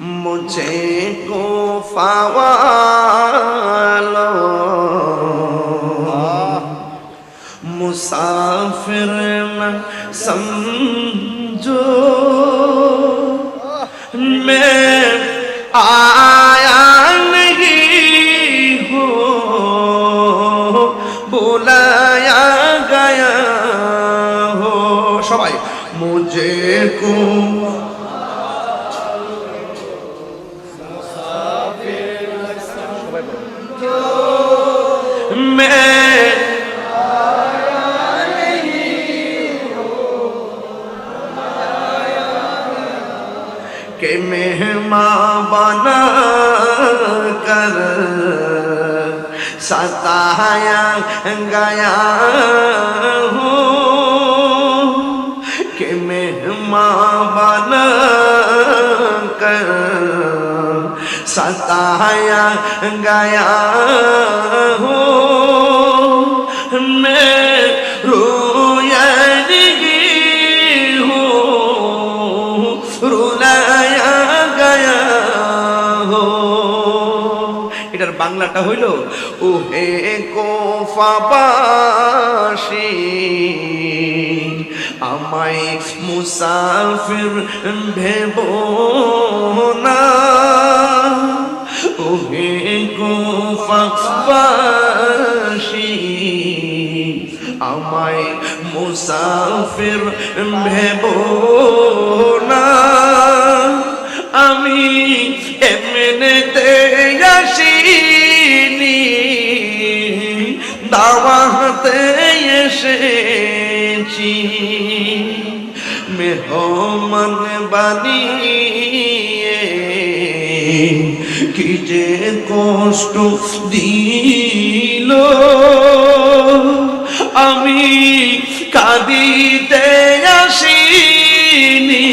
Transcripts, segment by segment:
মুঝে কো ফাওয়ালো মুসাফির না সমঝো মে আয়া নহী হো বুলায়া গয়া হো সবাই মুঝে কো মা বানা কর সতায়া গয়া হো। কে মেহমা বানা কর সতায়া গয়া বাংলাটা হইল ও হে কোফাবাসী, আমায় মুসাফির ভেব না। ও হে কোফাবাসী, আমায় মুসাফির ভেব না। আমি এমনিতে দাওয়াতে এসেছি। মেহমান বানিয়ে কি যে কষ্ট দিল। আমি কাঁদিতে আসিনি,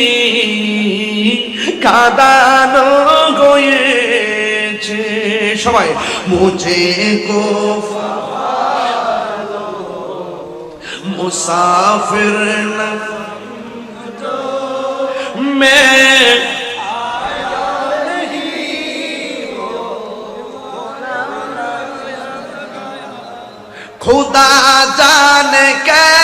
কাদানো গয়েছে। সবাই মুঝে কো مسافر میں خدا جانے کے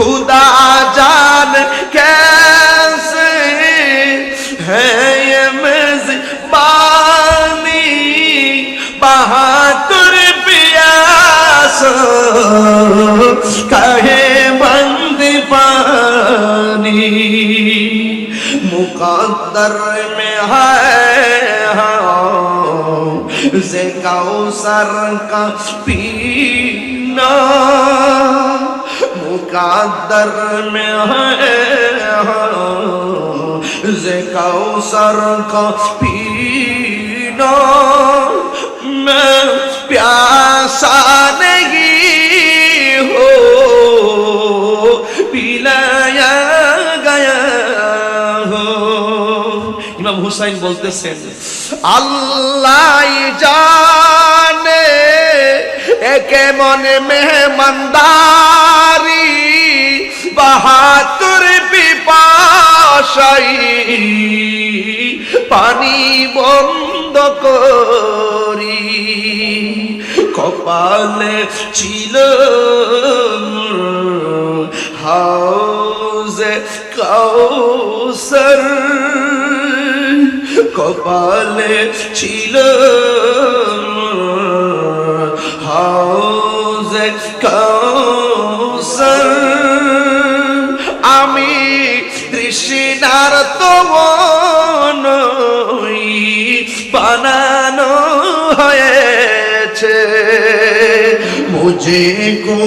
खुदा जान कैसे है ये मेजबानी? बहादुर पियास कहे बंद पानी मुकद्दर में है हाँ, से कौसर का पीना। मुकद्दर में है हाँ, से कौसर का पीना मैं प्यासा नहीं হুসাইন বলতেছেন, আল্লাহ জানে এ কেমন মেহমানদারি বাহাতুর পিপাসাই পানি বন্ধ করি। কপালে ছিল হাউজে কৌসর কপালে ছিল হাউজে কৌসর আমি তৃষ্ণার তো বানানো হয়েছে। মুঝে কো